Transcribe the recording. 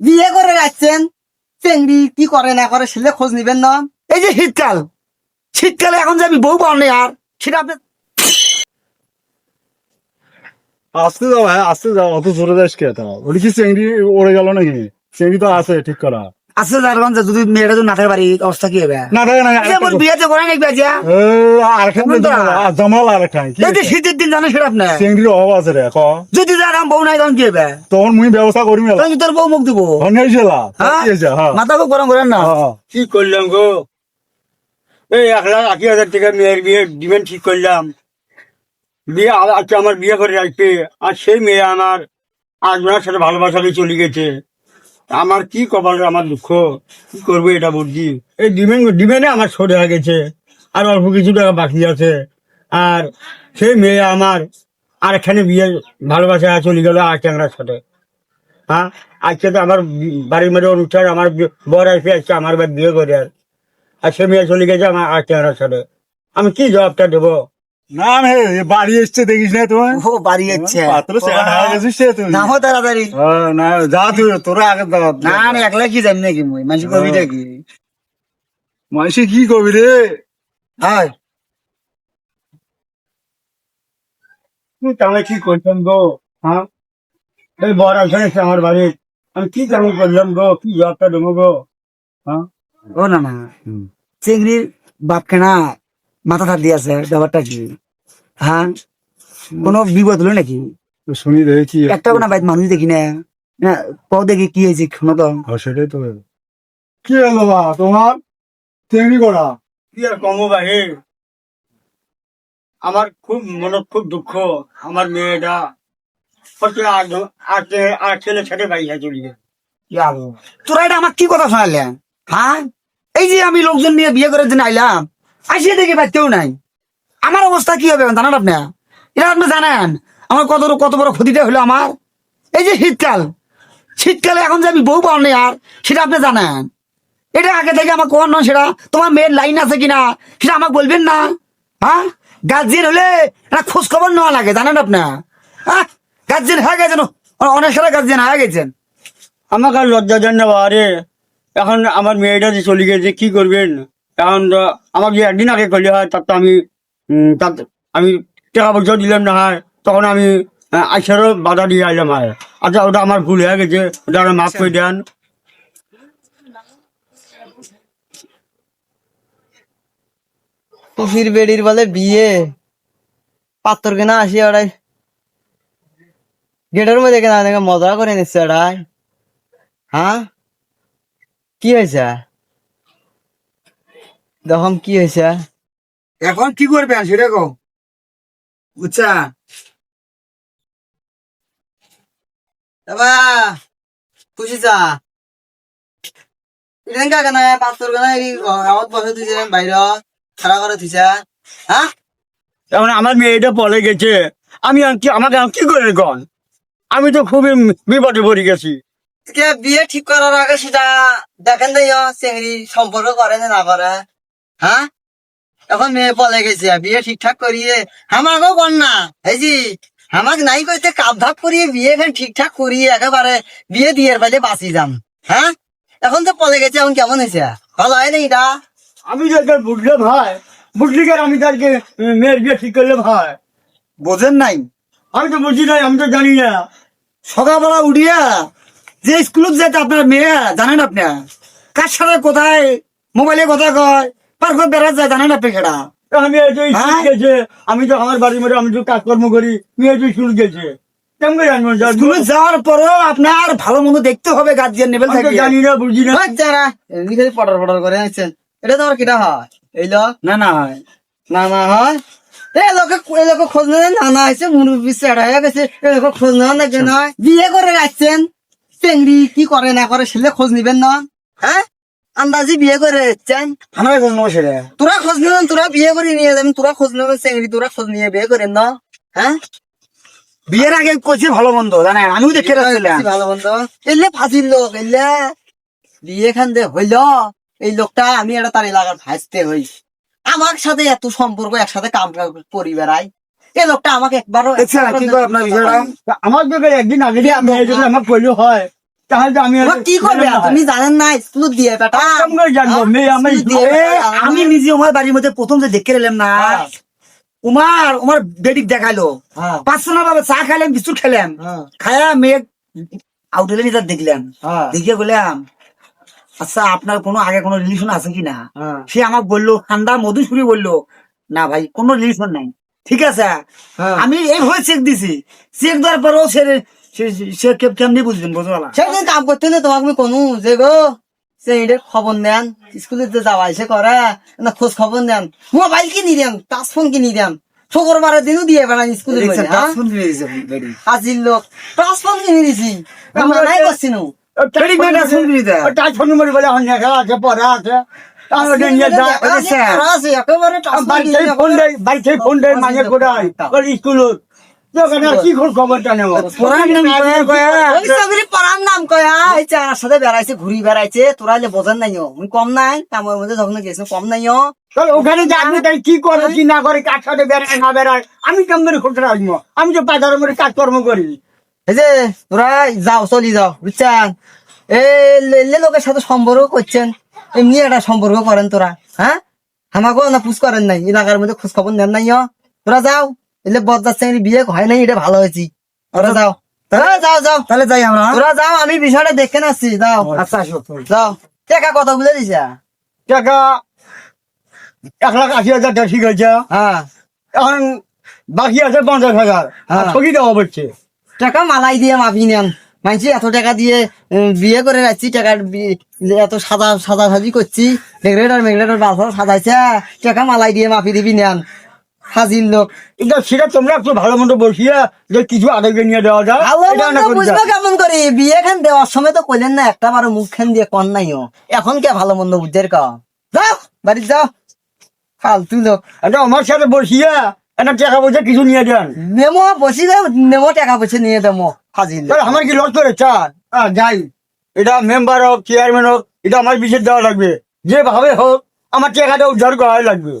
বিয়ে করে রাখছেন চেংড়ি কি করে না করে সেলে খোঁজ নিবেন না? এই যে শীতকাল শীতকালে এখন যে আমি বউ পাওনি আর সেটা আপনি আসতে যাও হ্যাঁ আসতে যাও অত জোরে যাস কে তা ওটা কি চেংড়ি ওড়ে গেল নাকি? চেংড়ি তো আছে ঠিক করা। আছে যারগঞ্জ যদি মেয়েটা যদি নাথের বাড়ি অবস্থা কি হবে? না না এই বিয়েতে করে নাকি বাজিয়া আরেকখান জমাল আরেকখান কি শীতের দিন জানো সেটা আপনি চেংড়ির অভাব আছে রে ক। যদি যার বউ নাই তখন কি হবে? তখন মুই ব্যবস্থা করি মেলা তখন তোর বউ মুখ দিব। হনেছিলা? কি হয়েছে মাথা খুব গরম করেন না। কি করলাম গো? এই এক লাখ আশি হাজার টাকা মেয়ের বিয়ে ডিমান্ড ঠিক করলাম বিয়ে আ- আজকে আমার বিয়ে করে রাখবে আর সেই মেয়ে আমার আজমার সাথে ভালোবাসাতে চলে গেছে। আমার কি কপাল আমার দুঃখ? কি করব এটা বুঝছি এই ডিমেন্ড ডিমেন্ডে আমার সরে গেছে। আর অল্প কিছু টাকা বাকি আছে। আর সেই মেয়ে আমার আর এখানে বিয়ে ভালোবাসা চলে গেল আর ট্যাংরার সাথে। হ্যাঁ? আজকে তো আমার বাড়ির মেয়ের অনুষ্ঠান, আমার বর আসবে আজকে, আমার বিয়ে করে আর। আর সে মেয়ে চলে গেছে আমার আর ট্যাংরার সাথে। আমি কি জবাবটা দেবো? না হে বাড়ি এসছে দেখিস না তোমার ও বাড়ি যাচ্ছে পাত্র সেট গেছিস তুই নামো তাড়াতাড়ি। না যা তুই তোরা আগে দাঁড়া না না একলা কি জানি নাকি মুই? মানুষ কবিটা কি? মানুষে কি করবি রে? তুই তাহলে কি করতাম গো? হ্যাঁ? এই বর আসবে আমার বাড়ি। আমি কি তেমন করলাম গো? কি জবাবটা দেবো গো? হ্যাঁ? ও না না। চিংড়ির বাপকে না মাথা থাক দিয়েছে ব্যাপারটা কি? হ্যাঁ? কোনো বিপদ হলো নাকি? শুনি দেখি একটা কোনো বাইক মানুষ দেখি না। না পাও দেখি কি হয়েছে শোনো তো। হ্যাঁ, সেটাই তো। কি হলো বা তোমার? চেংড়ি করা। কি আর কমো বাহে আমার খুব মনে খুব দুঃখ। আমার মেয়েটা হচ্ছে আর ছেলে ছেড়ে চলে গেছে তোরা এটা আমার কি কথা শোনালে? হ্যাঁ? এই যে আমি লোকজন নিয়ে বিয়ে করার জন্য আইলাম আসিয়ে দেখি বাচ্চাও নাই। আমার অবস্থা কি হবে জানান আপনি? এটা আপনি জানেন, আমার কত কত বড় ক্ষতিটা হলো আমার। এই যে শীতকাল, শীতকালে এখন যে আমি বউ পাও আর, সেটা আপনি জানেন। এটা আগে থেকে আমার কোন নয়, সেটা তোমার মেয়ের লাইন আছে কিনা, সেটা আমাকে বলবেন না। হ্যাঁ? গার্জিয়ান হলে একটা খোঁজ খবর নেওয়া লাগে, জানেন আপনি? হ্যাঁ? গার্জিয়ান হয়ে গেছেন, অনেক সারা গার্জিয়ান হয়ে গেছেন। আমাকে আর লজ্জা দেন না এখন আমার মেয়েটা যে চলে গেছে, কি করবেন? তো আমাকে যে একদিন আগে করলে হয়, তার তো আমি তার আমি টাকা পয়সা দিলাম না হয়, তখন আমি আইসারও বাধা দিয়ে আইলাম হয়। আচ্ছা ওটা আমার ভুল হয়ে গেছে, ওটা আমার মাফ করে দেন। কুফির বেড়ির বলে বিয়ে। পাত্তর কেনা আসি ওরাই গেটের মধ্যে কেনা মজা করে নিচ্ছে ওরাই হ্যাঁ? কি হয়েছে? দেখম কি হয়েছে। এখন কি করবেন সেটা কো বুঝছা বাবা খুশি এটা কাকা না কেনা গাঁৱত বসে বাইর খাড়া করে হ্যাঁ এখন আমার মেয়েটা পলে গেছে। আমি কি আমাকে কি করে গন আমি তো খুবই বিপদে পড়ে গেছি। কে বিয়ে ঠিক করার আগে সেটা দেখেন দেই চেংড়ি সম্পর্ক করে না করে হ্যাঁ এখন মেয়ে পলে গেছে বিয়ে ঠিকঠাক করিয়ে আমাকেও কর না এই জি আমাকে নাই কইতে কাপ ধাপ করিয়ে বিয়ে এখানে ঠিকঠাক করিয়ে একেবারে বিয়ে দিয়ে পাইলে বাঁচি যাম হ্যাঁ এখন তো পলে গেছে এখন কেমন হয়েছে ভালো হয় না এটা? আমি একবার বুঝলে ভাই বুঝলি কেন আমি তাকে মেয়ের বিয়ে ঠিক করলে ভাই। বোঝেন নাই? আমি তো বুঝি নাই আমি তো জানি না। সকালবেলা উঠিয়া যে স্কুলত যেতে আপনার মেয়ে জানেন আপনি? কার সাথে কোথায়? মোবাইলে কথা কয়। বেড়া যায় জানেন আপনি সেটা আমি এই যে স্কুল হ্যাঁ? গেছে আমি তো আমার বাড়ির মধ্যে আমি তো কাজকর্ম করি মেয়ে স্কুল গেছে? যাওয়ার পরেও আপনার ভালো মন্দ দেখতে হবে গার্জিয়ান জানি না বুঝি না। বাচ্চারা এমনি খালি পটর পটর করে এটা তোমার কিটা হয়? এই লো। না না হয়। না না হয়? এ লোকে এ লোকে খোঁজ নেই না না আছে মুরব্বী চেড়া হয়ে গেছে। এ লোকে খোঁজ নেওয়া না কেন বিয়ে করে যাচ্ছেন চেংড়ি কি করে না করে সেলে খোঁজ নিবেন না। হ্যাঁ? আন্দাজি বিয়ে করে যাচ্ছেন আমরা খোঁজ নেব সেটা। তোরা খোঁজ নেবেন তোরা বিয়ে করে নিয়ে যাবেন তোরা খোঁজ নেবেন চেংড়ি তোরা খোঁজ নিয়ে বিয়ে করেন না। হ্যাঁ? বিয়ের আগে করছি ভালো মন্দ জানেন আমিও দেখে রাখছিলাম। ভালো বন্ধু। এলে ফাঁসির লোক এলে বিয়ে খান দে হইল। এই লোকটা আমি একটা তার এলাকার ভাসতে হই। আমার সাথে এত সম্পর্ক একসাথে কাম করি বেড়াই। এই লোকটা আমাকে একবারও আপনার বিষয়টা? আমার একদিন আগে আমার কইলে হয়। তাহলে আমি কি করবে? তুমি জানেন না স্কুল দিয়ে বেটা। জানব, মেয়ে আমার স্কুল দিয়ে এ, বেটা, আমি নিজে আমার বাড়ির মধ্যে প্রথম যে দেখে এলাম না হ্যাঁ। উমার উমার বেডিক দেখাইলো হ্যাঁ, পাঁচশো না বাবা চা খাইলাম বিস্কুট খেলাম হ্যাঁ, খায়া মেয়ে আউট হলে নিজের দেখলাম। হ্যাঁ, দেখিয়ে বললাম আচ্ছা আপনার কোনো আগে কোনো রিলেশন আছে কি না হ্যাঁ, সে আমাকে বলল ঠান্ডা মধুসুরি বলল না ভাই কোনো রিলেশন নাই। ঠিক আছে? হ্যাঁ। আমি এইভাবে চেক দিছি। চেক দেওয়ার পরেও সে সে- কেমনি বুঝলেন বুঝলা সেদিন কাম করতে হলে তোমাকে আমি কোনো যে গো সে খবর নেন স্কুলে যে যাওয়া এসে করে না খোঁজ খবর নেন মোবাইল কিনি দেন টাচ ফোন কিনি দেন শুক্রবারের দিনও দিয়ে বেড়ান স্কুলে হ্যাঁ আজির লোক টাচ ফোন কিনে দিছি আমরা নাই করছি নু বেডিক ফোন দেয়। মানে কোথায় স্কুলত কি খবরটা নেব? নাম কয়া? এই চার সাথে বেড়াইছে ঘুরি বেড়াইছে তোরা হলে বোঝেন নাই কম নাই কামের মধ্যে যখন গেছে কম নাই ওখানে যে আপনি তাই কি করে কি না করে কার সাথে বেড়ায় না বেড়ায় আমি কেমন খোঁজ রাখব? আমি তো বাজারের মধ্যে কাজকর্ম করি। এই যে তোরা যাও চলি যাও বুঝছেন? এই লে লোকের সাথে সম্পর্ক করছেন। এমনি একটা সম্পর্ক করেন তোরা হ্যাঁ? আমাকেও না পুষ করেন নাই এলাকার মধ্যে খোঁজ খবর নেন নাই। তোরা যাও। এলে বদলার সঙ্গে বিয়ে হয় নাই এটা ভালো হয়েছি। তোরা যাও। তোরা যাও যাও। তাহলে যাই আমরা। তোরা যাও আমি বিষয়টা দেখে আসছি যাও। আচ্ছা আসো যাও। টাকা কত বুঝে দিছা? টাকা এক লাখ আশি হাজার টাকা ঠিক আছে হ্যাঁ। এখন বাকি আছে পঞ্চাশ হাজার। হ্যাঁ। ঠকি দেওয়া হচ্ছে। টাকা মালাই দিয়ে মাপি নেন। মানছি এত টাকা দিয়ে বিয়ে করে রাখছি টাকা এত সাদা সাদা সাজি করছি। মেঘরেটার মেঘরেটার বাসা সাজাইছে। টাকা মালাই দিয়ে মাপি দিবি নেন। হাজির লোক। সেটা তোমরা একটু ভালো মতো বসিয়ে যে কিছু আগে নিয়ে দেওয়া যায়। বুঝব কেমন করে? বিয়ে খান দেওয়ার সময় তো কইলেন না একটা বারো মুখ খান দিয়ে কন নাই ও। এখন কে ভালো মন্দ বুঝতে কা? যাও বাড়ি যাও ফালতু লোক। এটা আমার সাথে বসিয়ে একটা টাকা পয়সা কিছু নিয়ে নেমো বসি নেমো টাকা পয়সা নিয়ে দেবো হাজির আমার কি লস করে? চান যাই। এটা মেম্বার হোক চেয়ারম্যান হোক এটা আমার বিশেষ দেওয়া লাগবে। যেভাবে হোক আমার টাকাটা উদ্ধার করা লাগবে।